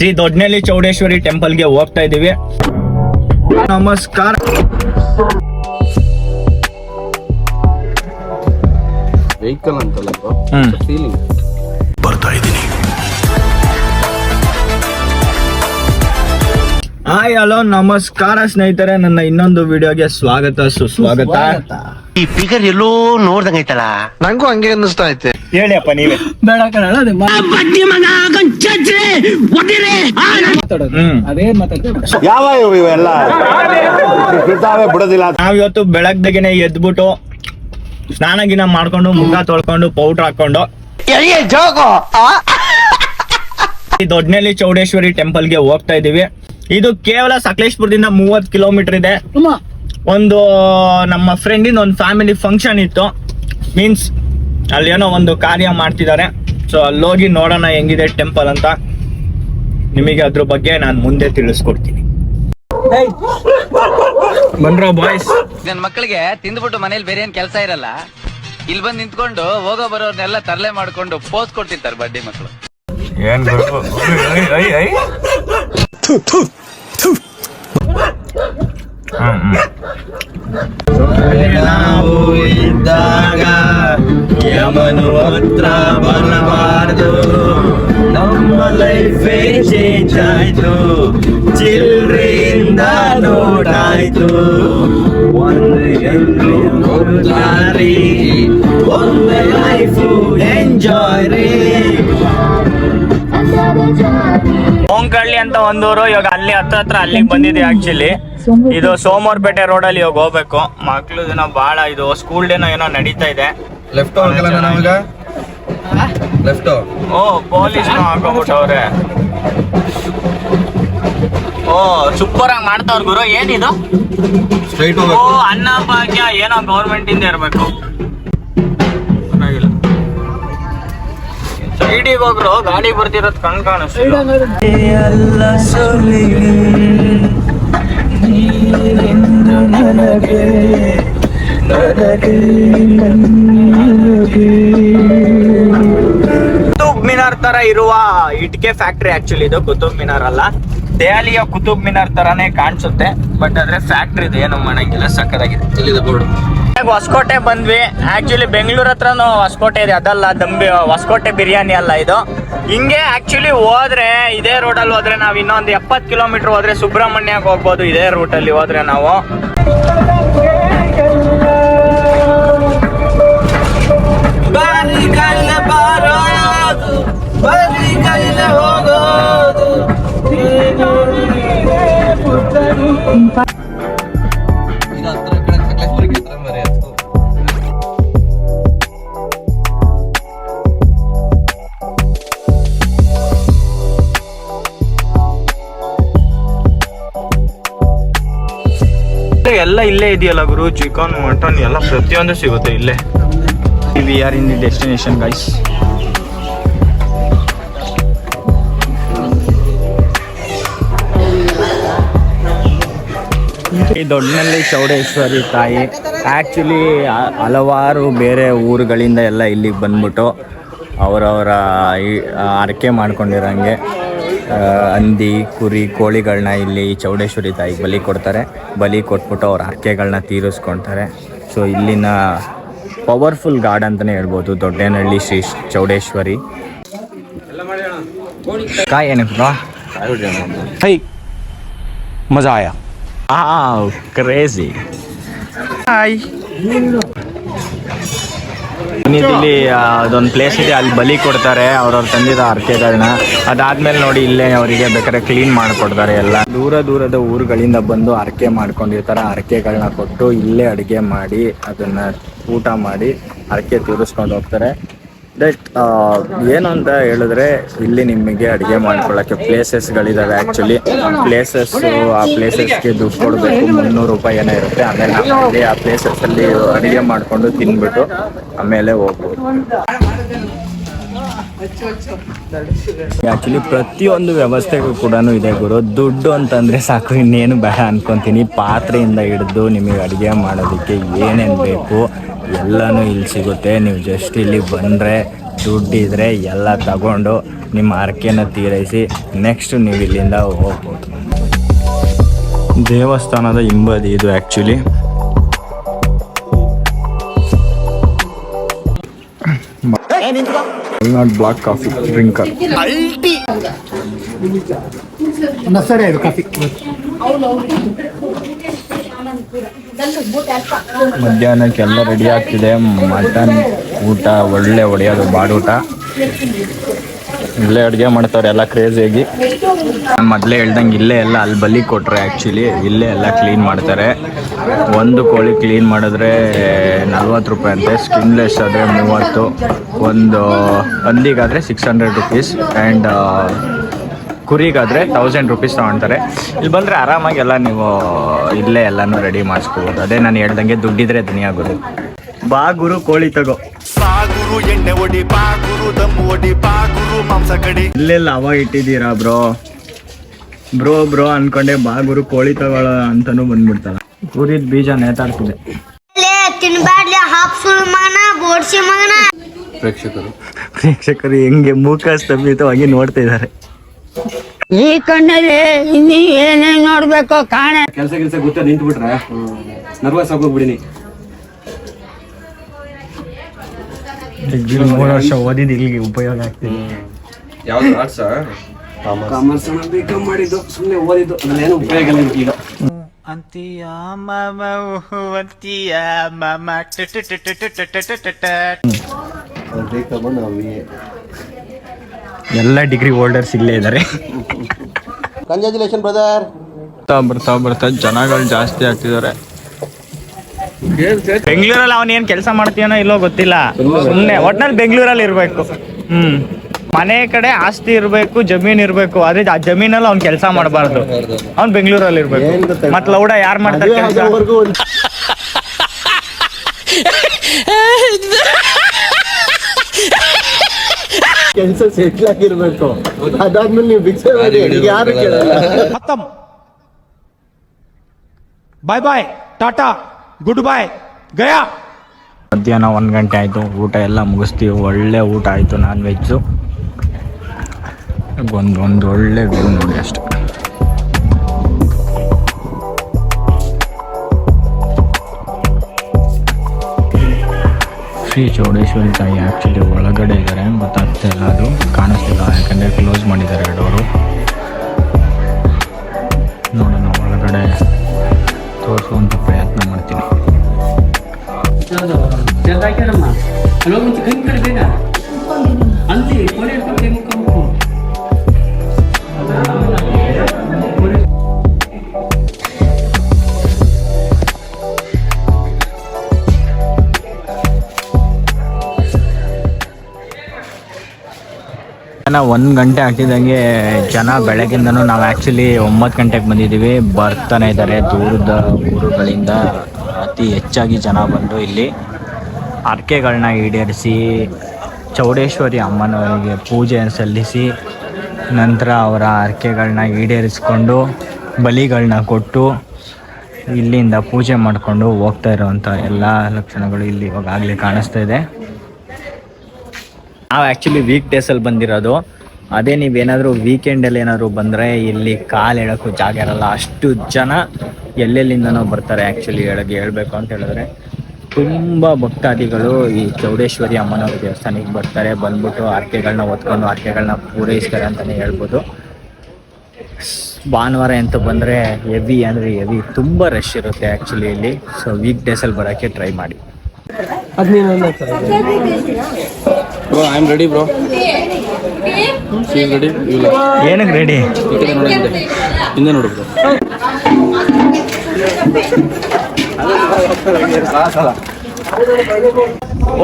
ಶ್ರೀ ದೊಡ್ಡನಳ್ಳಿ ಚೌಡೇಶ್ವರಿ ಟೆಂಪಲ್ಗೆ ಹೋಗ್ತಾ ಇದೀವಿ ನಮಸ್ಕಾರ. ವೆಹಿಕಲ್ ಅಂತಲ್ಲ ಬರ್ತಾ ಫೀಲಿಂಗ್ ಹಾಯ್ ಹಲೋ ನಮಸ್ಕಾರ ಸ್ನೇಹಿತರೆ. ನನ್ನ ಇನ್ನೊಂದು ವಿಡಿಯೋಗೆ ಸ್ವಾಗತ ಸುಸ್ವಾಗತ. ಈ ಫಿಗರ್ ಎಲ್ಲೋ ನೋಡ್ದಂಗೈತಲ್ಲ ನಂಗೂ ಹಂಗೆ ಅನ್ನಿಸ್ತಾ ಐತೆ. ಹೇಳಿ ಅಪ್ಪ ನೀವೇ. ಬೇಡ ಕಣ ಅದೇ ಮಾತಾಡೋದು. ಹ್ಮ್. ಅದೇನ್ ಮಾತಾಡ್ತೀವಿ. ಯಾವ ಇವೆಲ್ಲ? ಬಿಡ್ತಾವೆ ಬಿಡೋದಿಲ್ಲ. ನಾವಿವತ್ತು ಬೆಳಗ್ಗೆನೆ ಎದ್ಬಿಟ್ಟು ಸ್ನಾನ ಗಿನ ಮಾಡ್ಕೊಂಡು ಮುಖ ತೊಳ್ಕೊಂಡು ಪೌಡ್ರ್ ಹಾಕೊಂಡು ಈ ದೊಡ್ಡನಳ್ಳಿ ಚೌಡೇಶ್ವರಿ ಟೆಂಪಲ್ಗೆ ಹೋಗ್ತಾ ಇದೀವಿ. ಇದು ಕೇವಲ ಸಕಲೇಶ್ಪುರದಿಂದ ಮೂವತ್ತು ಕಿಲೋಮೀಟರ್ ಇದೆ. ಒಂದು ನಮ್ಮ ಫ್ರೆಂಡಿನ ಒಂದು ಫ್ಯಾಮಿಲಿ ಫಂಕ್ಷನ್ ಇತ್ತು. ಮೀನ್ಸ್ ಅಲ್ಲಿ ಏನೋ ಒಂದು ಕಾರ್ಯ ಮಾಡ್ತಿದ್ದಾರೆ. ಸೊ ಅಲ್ಲೋಗಿ ನೋಡೋಣ ಹೆಂಗಿದೆ ಟೆಂಪಲ್ ಅಂತ. ನಿಮಗೆ ಅದ್ರ ಬಗ್ಗೆ ನಾನು ಮುಂದೆ ತಿಳಿಸ್ಕೊಡ್ತೀನಿ. ಬಾಯ್ಸ್ ನನ್ನ ಮಕ್ಕಳಿಗೆ ತಿಂದ್ಬಿಟ್ಟು ಮನೇಲಿ ಬೇರೆ ಏನ್ ಕೆಲಸ ಇರಲ್ಲ. ಇಲ್ಲಿ ಬಂದು ನಿಂತ್ಕೊಂಡು ಹೋಗೋ ಬರೋರ್ನೆಲ್ಲ ತರಲೆ ಮಾಡ್ಕೊಂಡು ಪೋಸ್ ಕೊಡ್ತಿರ್ತಾರೆ ಬಡ್ಡಿ ಮಕ್ಕಳು ಏನ್ ನಾವು ಯಮನು ಹತ್ರ ಬರಬಾರ್ದು. ನಮ್ಮ ಲೈಫೇ ಚೇಂಜ್ ಆಯ್ತು. ಚಿಲ್ರೆಯಿಂದ ನೋಡಾಯ್ತು ಒಂದು ಒಂದು ಲೈಫ್ ಎಂಜಾಯ್ ರೀ. ಓಂಕಳ್ಳಿ ಅಂತ ಒಂದೂರು ಇವಾಗ ಅಲ್ಲಿ ಹತ್ರ ಹತ್ರ ಅಲ್ಲಿಗೆ ಬಂದಿದೆ ಆಕ್ಚುಲಿ ಇದು ಸೋಮವಾರಪೇಟೆ ರೋಡ್ ಅಲ್ಲಿ ಇವಾಗ ಹೋಗ್ಬೇಕು. ಮಕ್ಳು ದಿನ ಭಾಳ ಇದು ಸ್ಕೂಲ್ ಡೇನೋ ಏನೋ ನಡೀತಾ ಇದೆ. ಲೆಫ್ಟ್ ಹೋಗಲ್ಲ ನಾವೀಗ ಲೆಫ್ಟ್ ಓ ಪೊಲೀಸ್ ಹಾಕೋಬಿಟ್ಟವ್ರೆ. ಓ ಸೂಪರ್ ಆಗಿ ಮಾಡ್ತಾವ್ರ ಗುರು. ಏನಿದು? ಸ್ಟ್ರೈಟ್ ಓ ಅನ್ನ ಭಾಗ್ಯ ಏನೋ ಗೌರ್ಮೆಂಟ್ ಇಂದ ಇರ್ಬೇಕು. ಹೋಗ್ರು ಗಾಡಿ ಬರ್ತಿರೋದ್ ಕಣ್ ಕಾಣಿಸ್ತು ಎಲ್ಲ ಕುತುಬ್ ಮಿನಾರ್ ತರ ಇರುವ ಇಟ್ಕೆ ಫ್ಯಾಕ್ಟ್ರಿ ಆಕ್ಚುಲಿ ಇದು ಕುತುಬ್ ಮಿನಾರ್ ಅಲ್ಲ. ದೆಹಲಿಯ ಕುತುಬ್ ಮಿನಾರ್ ತರಾನೇ ಕಾಣಿಸುತ್ತೆ ಬಟ್ ಆದ್ರೆ ಫ್ಯಾಕ್ಟ್ರಿ ಇದು ಏನು ಮಾಡಂಗಿಲ್ಲ ಸಕ್ಕದಾಗಿದೆ ಇಲ್ಲಿದೆ ಬೋರ್ಡ್? ಹೊಸಕೋಟೆ ಬಂದ್ವಿ. ಆಕ್ಚುಲಿ ಬೆಂಗಳೂರು ಹತ್ರನೂ ಹೊಸಕೋಟೆ ಇದೆ, ಅದಲ್ಲ, ದಂಬಿ, ಹೊಸಕೋಟೆ ಬಿರಿಯಾನಿ ಅಲ್ಲ ಇದು. ಹಿಂಗೆ ಆಕ್ಚುಲಿ ಹೋದ್ರೆ, ಇದೇ ರೋಡಲ್ಲಿ ಹೋದ್ರೆ ನಾವು ಇನ್ನೊಂದು ಎಪ್ಪತ್ತು ಕಿಲೋಮೀಟರ್ ಹೋದ್ರೆ ಸುಬ್ರಹ್ಮಣ್ಯಕ್ಕೆ ಹೋಗ್ಬೋದು, ಇದೇ ಅಲ್ಲಿ ಹೋದ್ರೆ ನಾವು. ಎಲ್ಲ ಇಲ್ಲೇ ಇದೆಯಲ್ಲ ಗುರು ಚಿಕನ್ ಮಟನ್ ಎಲ್ಲ ಪ್ರತಿಯೊಂದು ಸಿಗುತ್ತೆ ಇಲ್ಲೇ. We are in the destination guys ಈ ದೊಡ್ಡನಲ್ಲಿ ಚೌಡೇಶ್ವರಿ ತಾಯಿ ಆ್ಯಕ್ಚುಲಿ ಹಲವಾರು ಬೇರೆ ಊರುಗಳಿಂದ ಎಲ್ಲ ಇಲ್ಲಿಗೆ ಬಂದ್ಬಿಟ್ಟು ಅವರವರ ಆರಕೆ ಮಾಡ್ಕೊಂಡಿರೋಂಗೆ. ಹಂದಿ ಕುರಿ ಕೋಳಿಗಳನ್ನ ಇಲ್ಲಿ ಚೌಡೇಶ್ವರಿ ತಾಯಿಗೆ ಬಲಿ ಕೊಡ್ತಾರೆ. ಬಲಿ ಕೊಟ್ಬಿಟ್ಟು ಅವ್ರ ಹರಕೆಗಳನ್ನ ತೀರಿಸ್ಕೊಳ್ತಾರೆ ಸೊ ಇಲ್ಲಿನ ಪವರ್ಫುಲ್ ಗಾರ್ಡ್ ಅಂತಲೇ ಹೇಳ್ಬೋದು ದೊಡ್ಡೇನಹಳ್ಳಿ ಶ್ರೀ ಚೌಡೇಶ್ವರಿ. ಕಾಯಿ ಏನಪ್ಪ ಹೈ ಮಜಾ ಆಯಾ? ಕ್ರೇಜಿ. ಹಾಯ್ ಇಲ್ಲಿ ಅದೊಂದು ಪ್ಲೇಸ್ ಇದೆ, ಅಲ್ಲಿ ಬಲಿ ಕೊಡ್ತಾರೆ ಅವ್ರವ್ರು ತಂದಿದ ಅರ್ಕೆಗಳನ್ನ ಅದಾದ್ಮೇಲೆ ನೋಡಿ ಇಲ್ಲೇ ಅವರಿಗೆ ಬೇಕಾದ್ರೆ ಕ್ಲೀನ್ ಮಾಡಿಕೊಡ್ತಾರೆ ಎಲ್ಲ. ದೂರ ದೂರದ ಊರುಗಳಿಂದ ಬಂದು ಅರ್ಕೆ ಮಾಡ್ಕೊಂಡಿರ್ತಾರೆ. ಅರ್ಕೆಗಳನ್ನ ಕೊಟ್ಟು ಇಲ್ಲೇ ಅಡುಗೆ ಮಾಡಿ, ಅದನ್ನ ಊಟ ಮಾಡಿ ಅರ್ಕೆ ತೀರಿಸ್ಕೊಂಡು ಹೋಗ್ತಾರೆ. ದಟ್ ಏನು ಅಂತ ಹೇಳಿದ್ರೆ ಇಲ್ಲಿ ನಿಮಗೆ ಅಡುಗೆ ಮಾಡ್ಕೊಳ್ಳೋಕ್ಕೆ ಪ್ಲೇಸಸ್ಗಳಿದ್ದಾವೆ ಆ್ಯಕ್ಚುಲಿ ಪ್ಲೇಸಸ್ಸು ಆ ಪ್ಲೇಸಸ್ಗೆ ದುಡ್ಡು ಕೊಡಬೇಕು. ಮುನ್ನೂರು ರೂಪಾಯಿ ಏನೋ ಇರುತ್ತೆ. ಆಮೇಲೆ ಅಲ್ಲಿ ಆ ಪ್ಲೇಸಸ್ಸಲ್ಲಿ ಅಡುಗೆ ಮಾಡಿಕೊಂಡು ತಿಂದ್ಬಿಟ್ಟು ಆಮೇಲೆ ಹೋಗ್ಬೋದು. ಆ್ಯಕ್ಚುಲಿ ಪ್ರತಿಯೊಂದು ವ್ಯವಸ್ಥೆಗೂ ಕೂಡ ಇದೆ ಗುರು. ದುಡ್ಡು ಅಂತಂದರೆ ಸಾಕು. ಇನ್ನೇನು ಬೇಡ ಅನ್ಕೊತೀನಿ. ಪಾತ್ರೆಯಿಂದ ಹಿಡಿದು ನಿಮಗೆ ಅಡುಗೆ ಮಾಡೋದಕ್ಕೆ ಏನೇನು ಬೇಕು? ಎಲ್ಲನೂ ಇಲ್ಲಿ ಸಿಗುತ್ತೆ. ನೀವು ಜಸ್ಟ್ ಇಲ್ಲಿ ಬಂದರೆ ದುಡ್ಡು ಇದ್ರೆ ಎಲ್ಲ ತಗೊಂಡು ನಿಮ್ಮ ಹರಕೆನ ತೀರೈಸಿ ನೆಕ್ಸ್ಟ್ ನೀವು ಇಲ್ಲಿಂದ ಹೋಗ್ಬೋದು. ದೇವಸ್ಥಾನದ ಹಿಂಬದಿ ಇದು actually not black coffee drinker ಸರಿ ಅದು ಕಾಫಿ ಮಧ್ಯಾಹ್ನಕ್ಕೆಲ್ಲ ರೆಡಿ ಆಗ್ತಿದೆ. ಮಟನ್ ಊಟ, ಒಳ್ಳೆ ಒಡೆಯೋದು, ಬಾಡೂಟ. ಇಲ್ಲೇ ಅಡುಗೆ ಮಾಡ್ತಾರೆ ಎಲ್ಲ ಕ್ರೇಜಿಯಾಗಿ ನಾನು ಮೊದಲೇ ಹೇಳ್ದಂಗೆ ಇಲ್ಲೇ ಎಲ್ಲ ಅಲ್ಲಿ ಬಲಿ ಕೊಟ್ಟರೆ ಆ್ಯಕ್ಚುಲಿ ಇಲ್ಲೇ ಎಲ್ಲ ಕ್ಲೀನ್ ಮಾಡ್ತಾರೆ. ಒಂದು ಕೋಳಿ ಕ್ಲೀನ್ ಮಾಡಿದ್ರೆ ನಲ್ವತ್ತು ರೂಪಾಯಿ ಅಂತೆ. ಸ್ಕಿನ್ಲೆಸ್ ಆದರೆ ಮೂವತ್ತು, ಒಂದು ಹಂದಿಗಾದರೆ ಸಿಕ್ಸ್ ಹಂಡ್ರೆಡ್ ರುಪೀಸ್ ಆ್ಯಂಡ್ ಕುರಿಗಾದರೆ ತೌಸಂಡ್ ರುಪೀಸ್ ತೊಗೊಳ್ತಾರೆ ಇಲ್ಲಿ ಬಂದರೆ ಆರಾಮಾಗಿ ಎಲ್ಲ ನೀವು ಇಲ್ಲೇ ಎಲ್ಲನೂ ರೆಡಿ ಮಾಡಿಸ್ಕೋಬೋದು. ಅದೇ ನಾನು ಹೇಳ್ದಂಗೆ ದುಡ್ಡಿದ್ರೆ ದುನಿಯಾ ಗುರು ಬಾ ಗುರು ಕೋಳಿ ತಗೋ. ಬಾಗುರು ಎಣ್ಣೆ ಒಡಿ ಬಾಗುರು ದಮ್ಮು ಒಡಿ ಬಾಗುರು ಮಾಂಸ ಕಡಿ. ಇಲ್ಲೆಲ್ಲ ಅವ ಇಟ್ಟಿದ್ದೀರಾ ಬ್ರೋ? ಬ್ರೋ ಬ್ರೋ ಅನ್ಕೊಂಡೆ ಬಾಗುರು ಕೋಳಿ ತಗೊಳ ಅಂತಾನು ಬಂದ್ಬಿಡ್ತಾರ. ಕುರಿದ್ ಬೀಜ ನೇತಾಡ್ತಿದೆ. ಪ್ರೇಕ್ಷಕರು. ಪ್ರೇಕ್ಷಕರು ಹೆಂಗೆ ಮೂಕ ಸ್ತಂಭಿತವಾಗಿ ನೋಡ್ತಾ ಇದ್ದಾರೆ. ಈ ಕಣ್ಣಲ್ಲಿ ಇನ್ನಿ ಏನೇ ನೋಡ್ಬೇಕು ಕಾಣ. ಕೆಲಸ ಕೆಲಸ ಗೊತ್ತ ನಿಂತು ಬಿಟ್ರೆ ನರ್ವಸ್ ಆಗೋಗ್ಬಿಡಿನಿ ಮೂರು ವರ್ಷ ಓದಿದ ಇಲ್ಲಿಗೆ ಉಪಯೋಗ ಆಗ್ತಿದೆ. ಯಾವ್ದು ಆರ್ಟ್ಸ್ ಕಾಮರ್ಸ್ ಬೇಕಮ್ ಮಾಡಿದ್ದು ಸುಮ್ಮನೆ ಓದಿದ್ದು. ಅದ್ರಲ್ಲೇನು ಉಪಯೋಗ ಇಲ್ಲ ಈಗ. ಎಲ್ಲ ಡಿಗ್ರಿ ಹೋಲ್ಡರ್ಸ್ ಇಲ್ಲೇ ಇದ್ದಾರೆ ಕಂಗ್ರ್ಯಾಚುಲೇಷನ್ ಬ್ರದರ್ ಬರ್ತಾ ಬರ್ತಾ ಬರ್ತಾ ಜನಗಳು ಜಾಸ್ತಿ ಆಗ್ತಿದ್ದಾರೆ. ಬೆಂಗಳೂರಲ್ಲಿ ಅವನ್ ಏನ್ ಕೆಲಸ ಮಾಡ್ತೀಯನೋ ಇಲ್ಲೋ ಗೊತ್ತಿಲ್ಲ. ಸುಮ್ನೆ ಒಟ್ನಲ್ಲಿ ಬೆಂಗಳೂರಲ್ಲಿ ಇರ್ಬೇಕು. ಹ್ಮ್. ಮನೆ ಕಡೆ ಆಸ್ತಿ ಇರ್ಬೇಕು ಜಮೀನ್ ಇರ್ಬೇಕು. ಆದ್ರೆ ಆ ಜಮೀನಲ್ಲಿ ಅವ್ನ್ ಕೆಲಸ ಮಾಡಬಾರ್ದು. ಅವ್ನ್ ಬೆಂಗಳೂರಲ್ಲಿ ಇರ್ಬೇಕು. ಮತ್ ಲೌಡ ಯಾರ್ ಮಾಡ್ತಾರೆ ಕೆಲ್ಸ? ಕೆಲಸ ಸೆಟ್ಲ್ ಆಗಿರ್ಬೇಕು ಅದಾದ್ಮೇಲೆ ನೀವು ಭಿಕ್ಷೆ ಮಾಡಿ ಯಾರು ಕೇಳಲ್ಲ. ಬಾಯ್ ಬಾಯ್ ಟಾಟಾ ಗುಡ್ ಬಾಯ್ ಗಯಾ ಮಧ್ಯಾಹ್ನ ಒಂದು ಗಂಟೆ ಆಯಿತು ಊಟ ಎಲ್ಲ ಮುಗಿಸ್ತೀವಿ. ಒಳ್ಳೆ ಊಟ ಆಯಿತು ನಾನ್ ವೆಜ್ಜು ಒಂದು ಒಂದು ಒಳ್ಳೆ ವ್ಯೂ ಶ್ರೀ ಚೌಡೇಶ್ವರಿ ತಾಯಿ ಆ್ಯಕ್ಚುಲಿ ಒಳಗಡೆ ಇದ್ದಾರೆ ಮತ್ತು ಅತ್ತೆ ಎಲ್ಲ ಅದು ಕಾಣಿಸ್ತಿಲ್ಲ, ಯಾಕಂದರೆ ಕ್ಲೋಸ್ ಮಾಡಿದ್ದಾರೆ ಡೋರು. ನೋಡೋಣ, ಒಳಗಡೆ ತೋರಿಸುವಂಥ ಪ್ರಯತ್ನ ಮಾಡ್ತೀನಿ. ಜನ ಒಂದು ಗಂಟೆ ಆಗ್ತಿದ್ದಂಗೆ ಜನ ಬೆಳಗ್ಗಿಂದನೂ ನಾವು ಆ್ಯಕ್ಚುಲಿ ಒಂಬತ್ತು ಗಂಟೆಗೆ ಬಂದಿದ್ದೀವಿ ಬರ್ತಾನೆ ಇದ್ದಾರೆ ದೂರದ ಊರುಗಳಿಂದ. ಅತಿ ಹೆಚ್ಚಾಗಿ ಜನ ಬಂದು ಇಲ್ಲಿ ಹರಕೆಗಳನ್ನ ಈಡೇರಿಸಿ, ಚೌಡೇಶ್ವರಿ ಅಮ್ಮನವರಿಗೆ ಪೂಜೆ ಸಲ್ಲಿಸಿ, ನಂತರ ಅವರ ಹರಕೆಗಳನ್ನ ಈಡೇರಿಸಿಕೊಂಡು ಬಲಿಗಳನ್ನ ಕೊಟ್ಟು ಇಲ್ಲಿಂದ ಪೂಜೆ ಮಾಡಿಕೊಂಡು ಹೋಗ್ತಾ ಇರುವಂಥ ಎಲ್ಲ ಲಕ್ಷಣಗಳು ಇಲ್ಲಿ ಇವಾಗಾಗಲೇ ಕಾಣಿಸ್ತಾ ಇದೆ. ನಾವು ಆ್ಯಕ್ಚುಲಿ ವೀಕ್ ಡೇಸಲ್ಲಿ ಬಂದಿರೋದು. ಅದೇ ನೀವೇನಾದರೂ ವೀಕೆಂಡಲ್ಲಿ ಏನಾದರೂ ಬಂದರೆ ಇಲ್ಲಿ ಕಾಲು ಎಳಕ್ಕೂ ಜಾಗ ಇರಲ್ಲ. ಅಷ್ಟು ಜನ ಎಲ್ಲೆಲ್ಲಿಂದನೋ ಬರ್ತಾರೆ ಆ್ಯಕ್ಚುಲಿ ಹೇಳಕ್ಕೆ ಹೇಳ್ಬೇಕು ಅಂತ ಹೇಳಿದ್ರೆ. ತುಂಬ ಭಕ್ತಾದಿಗಳು ಈ ಚೌಡೇಶ್ವರಿ ಅಮ್ಮನವ್ರ ದೇವಸ್ಥಾನಕ್ಕೆ ಬರ್ತಾರೆ. ಬಂದ್ಬಿಟ್ಟು ಆರ್ಕೆಗಳನ್ನ ಹೊತ್ಕೊಂಡು ಆರ್ಕೆಗಳನ್ನ ಪೂರೈಸ್ತಾರೆ ಅಂತಲೇ ಹೇಳ್ಬೋದು. ಭಾನುವಾರ ಅಂತ ಬಂದರೆ ಹೆವಿ ಅಂದರೆ ಹೆವಿ ತುಂಬ ರಶ್ ಇರುತ್ತೆ ಆ್ಯಕ್ಚುಲಿ ಇಲ್ಲಿ. ಸೊ ವೀಕ್ ಡೇಸಲ್ಲಿ ಬರೋಕ್ಕೆ ಟ್ರೈ ಮಾಡಿ. Bro I am ready bro ready ಇಲ್ಲ ಏನಕ್ಕೆ ರೆಡಿ ಈ ಕಡೆ ನೋಡಿ ಹಿಂದೆ. ಹಿಂದೆ ನೋಡು ಬ್ರೋ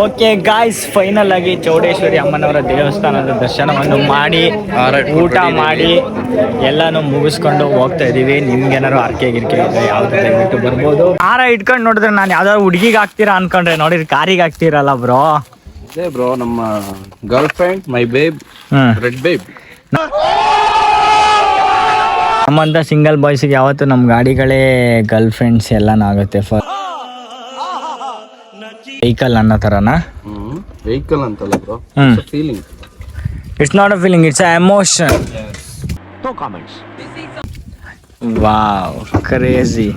ಓಕೆ ಗಾಯ್ಸ್ ಫೈನಲ್ ಆಗಿ ಚೌಡೇಶ್ವರಿ ಅಮ್ಮನವರ ದೇವಸ್ಥಾನದ ದರ್ಶನವನ್ನು ಮಾಡಿ ಊಟ ಮಾಡಿ ಎಲ್ಲಾನು ಮುಗಿಸ್ಕೊಂಡು ಹೋಗ್ತಾ ಇದೀವಿ ನಿಮ್ಗೆ ಏನಾರು ಅರ್ಕೆ ಗಿರ್ಕೆ ಇದ್ರೆ ಯಾವ್ದು ದಯವಿಟ್ಟು ಬರ್ಬೋದು. ಹಾರ ಇಟ್ಕೊಂಡು ನೋಡಿದ್ರೆ ನಾನು ಯಾವ್ದಾದ್ರು ಹುಡುಗಿಗೆ ಹಾಕ್ತೀರಾ ಅನ್ಕೊಂಡ್ರೆ ನೋಡಿದ್ರೆ ಕಾರಿಗೆ ಹಾಕ್ತೀರಲ್ಲ ಬ್ರೋ ಇದೇ ಬ್ರೋ ನಮ್ಮ girlfriend my babe hmm red babe ನಮ್ಮಂತ ಸಿಂಗಲ್ ಬಾಯ್ಸಿಗೆ ಯಾವತ್ತು ನಮ್ಮ ಗಾಡಿಗಳೇ ಗರ್ಲ್ ಫ್ರೆಂಡ್ಸ್ ಎಲ್ಲಾನು ಆಗುತ್ತೆ. ಫಸ್ಟ್ ವೆಹಿಕಲ್ ಅನ್ನೋ ಥರನಾ ಹ್ಮ್ ವೆಹಿಕಲ್ ಅಂತಲ್ಲ bro hmm. Feeling it's not a feeling it's a emotion wow crazy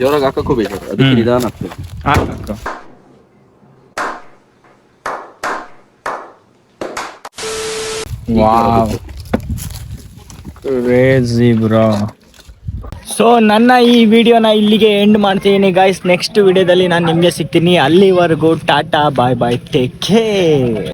ಜೋರಾಗಿ ಹಾಕಕ್ಕೂ ಬೇಕು ಅದಕ್ಕೆ ಹ್ಮ್. ನಿಧಾನ ಆಗ್ತದೆ. ವಾವ್ ಕ್ರೇಜಿ ಬ್ರೋ ಸೊ ನನ್ನ ಈ ವಿಡಿಯೋನ ಇಲ್ಲಿಗೆ ಎಂಡ್ ಮಾಡ್ತೀನಿ ಗಾಯ್ಸ್ ನೆಕ್ಸ್ಟ್ ವಿಡಿಯೋದಲ್ಲಿ ನಾನು ನಿಮಗೆ ಸಿಗ್ತೀನಿ. ಅಲ್ಲಿವರೆಗೂ tata bye bye take care